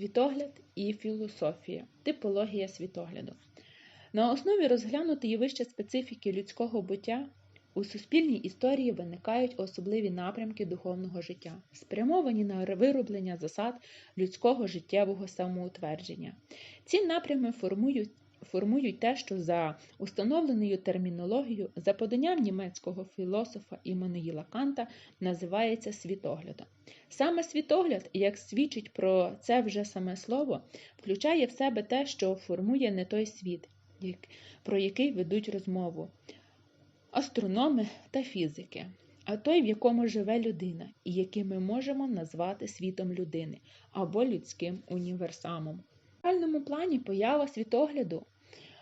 Світогляд і філософія, типологія світогляду. На основі розглянутої вище специфіки людського буття у суспільній історії виникають особливі напрямки духовного життя, спрямовані на вироблення засад людського життєвого самоутвердження. Ці напрями формують формують те, що за установленою термінологією, за поданням німецького філософа Іммануїла Канта, називається світоглядом. Саме світогляд, як свідчить про це вже саме слово, включає в себе те, що формує не той світ, про який ведуть розмову астрономи та фізики, а той, в якому живе людина, і який ми можемо назвати світом людини або людським універсамом. В реальному плані поява світогляду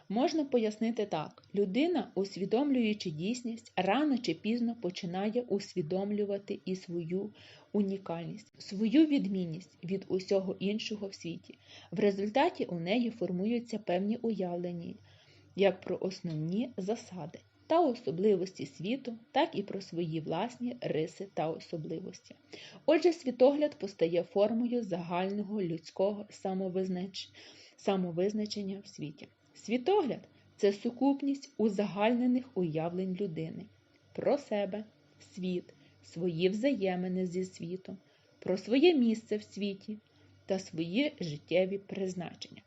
можна пояснити так: людина, усвідомлюючи дійсність, рано чи пізно починає усвідомлювати і свою унікальність, свою відмінність від усього іншого в світі. В результаті у неї формуються певні уявлення, як про основні засади. Та особливості світу, так і про свої власні риси та особливості. Отже, світогляд постає формою загального людського самовизнач... самовизначення в світі. Світогляд це сукупність узагальнених уявлень людини про себе, світ, свої взаємини зі світом, про своє місце в світі та свої життєві призначення.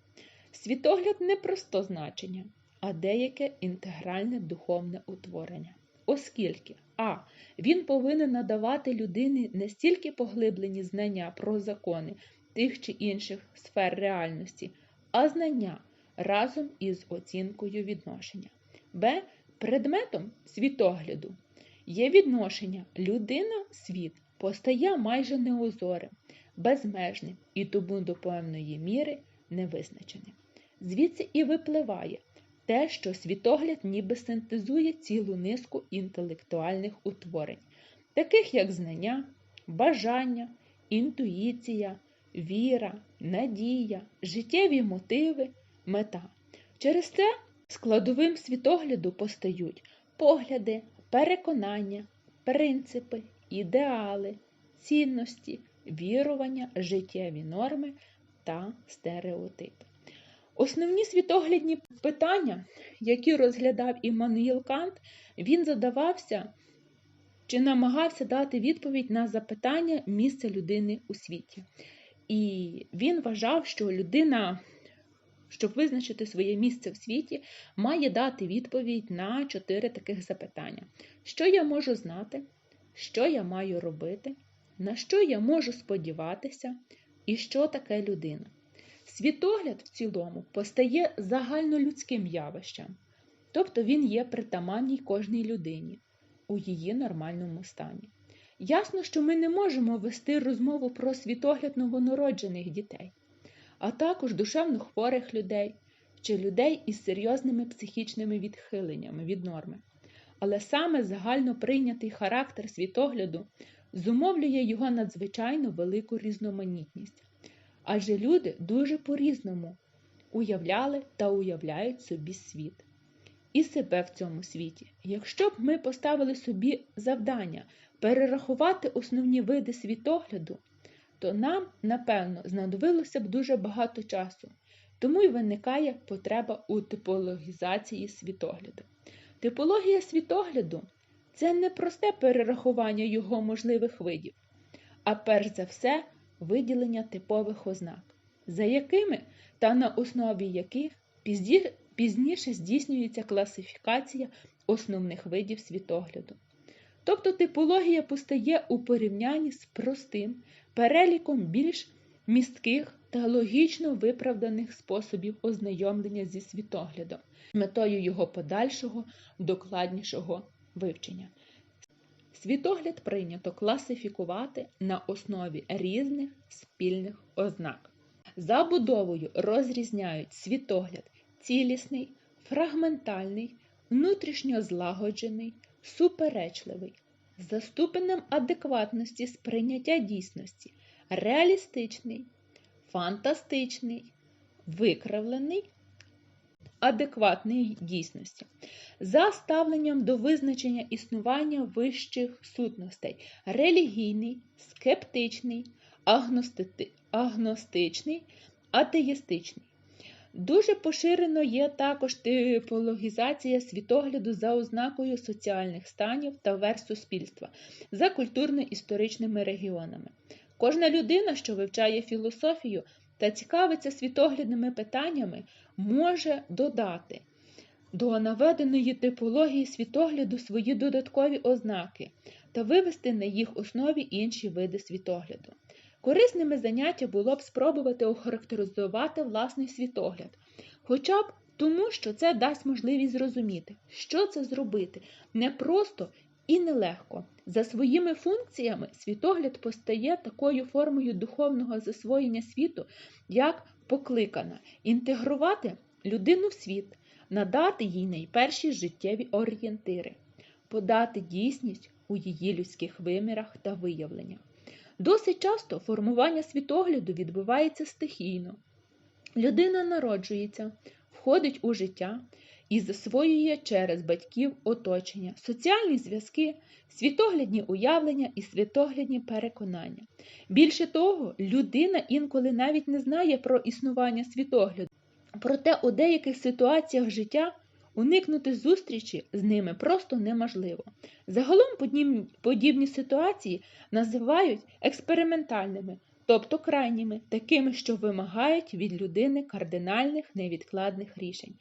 Світогляд не просто значення, а деяке інтегральне духовне утворення. Оскільки а. Він повинен надавати людині не стільки поглиблені знання про закони тих чи інших сфер реальності, а знання разом із оцінкою відношення. Б. Предметом світогляду є відношення людина-світ постає майже неозорим, безмежним і тому до певної міри невизначеним. Звідси і випливає те, що світогляд ніби синтезує цілу низку інтелектуальних утворень, таких як знання, бажання, інтуїція, віра, надія, життєві мотиви, мета. Через це складовим світогляду постають погляди, переконання, принципи, ідеали, цінності, вірування, життєві норми та стереотипи. Основні світоглядні питання, які розглядав Іммануїл Кант, він задавався чи намагався дати відповідь на запитання місця людини у світі. І він вважав, що людина, щоб визначити своє місце в світі, має дати відповідь на чотири таких запитання: що я можу знати, що я маю робити, на що я можу сподіватися, і що таке людина. Світогляд в цілому постає загальнолюдським явищем, тобто він є притаманній кожній людині у її нормальному стані. Ясно, що ми не можемо вести розмову про світогляд новонароджених дітей, а також душевно хворих людей чи людей із серйозними психічними відхиленнями від норми. Але саме загально прийнятий характер світогляду зумовлює його надзвичайно велику різноманітність. Адже люди дуже по-різному уявляли та уявляють собі світ і себе в цьому світі. Якщо б ми поставили собі завдання перерахувати основні види світогляду, то нам, напевно, знадобилося б дуже багато часу, тому й виникає потреба у типологізації світогляду. Типологія світогляду це не просте перерахування його можливих видів, а перш за все виділення типових ознак, за якими та на основі яких пізніше здійснюється класифікація основних видів світогляду. Тобто типологія постає у порівнянні з простим переліком більш містких та логічно виправданих способів ознайомлення зі світоглядом, метою його подальшого, докладнішого вивчення. Світогляд прийнято класифікувати на основі різних спільних ознак. Забудовою розрізняють світогляд цілісний, фрагментальний, внутрішньо злагоджений, суперечливий, за ступенем адекватності сприйняття дійсності, реалістичний, фантастичний, викривлений адекватної дійсності, за ставленням до визначення існування вищих сутностей, релігійний, скептичний, агностичний, атеїстичний. Дуже поширено є також типологізація світогляду за ознакою соціальних станів та верст суспільства за культурно-історичними регіонами. Кожна людина, що вивчає філософію та цікавиться світоглядними питаннями, може додати до наведеної типології світогляду свої додаткові ознаки та вивести на їх основі інші види світогляду. Корисними заняття було б спробувати охарактеризувати власний світогляд, хоча б тому, що це дасть можливість зрозуміти, що це зробити непросто і нелегко. За своїми функціями світогляд постає такою формою духовного засвоєння світу, як покликана інтегрувати людину в світ, надати їй найперші життєві орієнтири, подати дійсність у її людських вимірах та виявленнях. Досить часто формування світогляду відбувається стихійно. Людина народжується, входить у життя і засвоює через батьків оточення, соціальні зв'язки, світоглядні уявлення і світоглядні переконання. Більше того, людина інколи навіть не знає про існування світогляду, проте у деяких ситуаціях життя уникнути зустрічі з ними просто неможливо. Загалом подібні ситуації називають експериментальними, тобто крайніми, такими, що вимагають від людини кардинальних невідкладних рішень.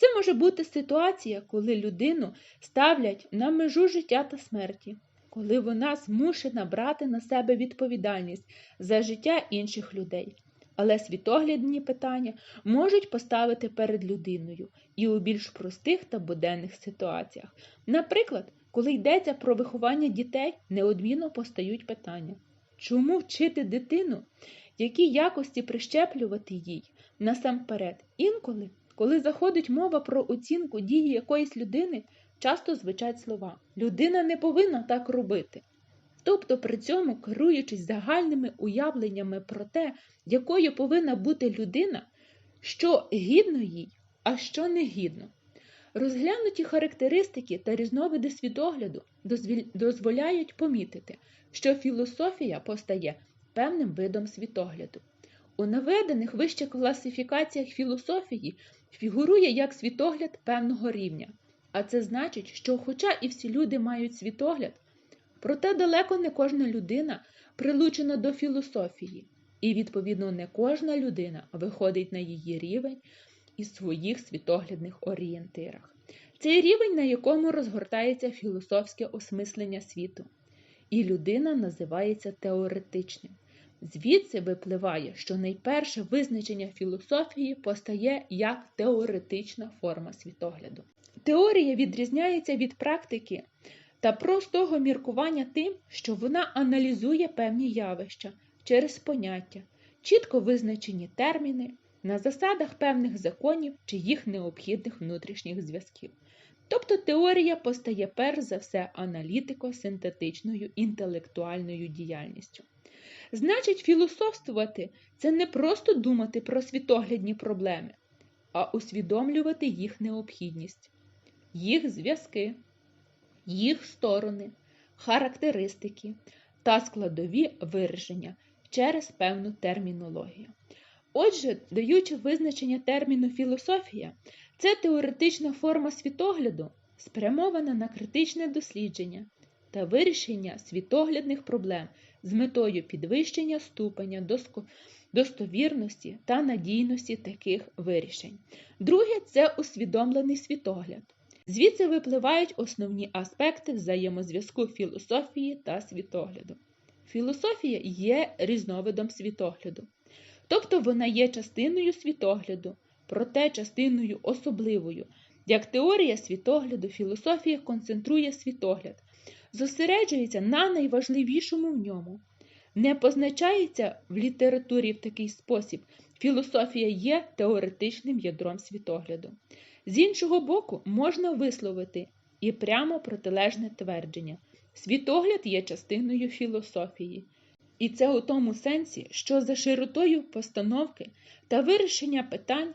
Це може бути ситуація, коли людину ставлять на межу життя та смерті, коли вона змушена брати на себе відповідальність за життя інших людей. Але світоглядні питання можуть поставити перед людиною і у більш простих та буденних ситуаціях. Наприклад, коли йдеться про виховання дітей, неодмінно постають питання, чому вчити дитину, які якості прищеплювати їй насамперед, інколи коли заходить мова про оцінку дії якоїсь людини, часто звучать слова людина не повинна так робити. Тобто при цьому, керуючись загальними уявленнями про те, якою повинна бути людина, що гідно їй, а що не гідно. Розглянуті характеристики та різновиди світогляду дозволяють помітити, що філософія постає певним видом світогляду. У наведених вище класифікаціях філософії фігурує як світогляд певного рівня. А це значить, що, хоча і всі люди мають світогляд, проте далеко не кожна людина прилучена до філософії, і, відповідно, не кожна людина виходить на її рівень із своїх світоглядних орієнтирах. Цей рівень, на якому розгортається філософське осмислення світу, і людина називається теоретичним. Звідси випливає, що найперше визначення філософії постає як теоретична форма світогляду. Теорія відрізняється від практики та простого міркування тим, що вона аналізує певні явища через поняття, чітко визначені терміни на засадах певних законів чи їх необхідних внутрішніх зв'язків. Тобто теорія постає перш за все аналітико-синтетичною інтелектуальною діяльністю. Значить, філософствувати це не просто думати про світоглядні проблеми, а усвідомлювати їх необхідність, їх зв'язки, їх сторони, характеристики та складові вираження через певну термінологію. Отже, даючи визначення терміну філософія, це теоретична форма світогляду, спрямована на критичне дослідження та вирішення світоглядних проблем з метою підвищення ступеня достовірності та надійності таких вирішень. Друге це усвідомлений світогляд. Звідси випливають основні аспекти взаємозв'язку філософії та світогляду. Філософія є різновидом світогляду, тобто вона є частиною світогляду, проте частиною особливою. Як теорія світогляду, філософія концентрує світогляд, зосереджується на найважливішому в ньому. Не позначається в літературі в такий спосіб. Філософія є теоретичним ядром світогляду. З іншого боку, можна висловити і прямо протилежне твердження. Світогляд є частиною філософії. І це у тому сенсі, що за широтою постановки та вирішення питань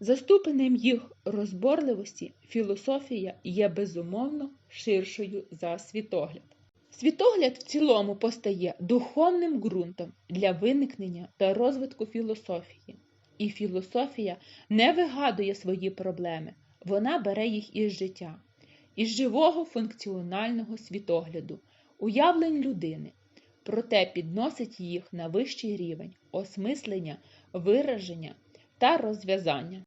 за ступенем їх розборливості філософія є безумовно ширшою за світогляд. Світогляд в цілому постає духовним ґрунтом для виникнення та розвитку філософії. І філософія не вигадує свої проблеми, вона бере їх із життя, із живого функціонального світогляду, уявлень людини, проте підносить їх на вищий рівень осмислення, вираження та розв'язання.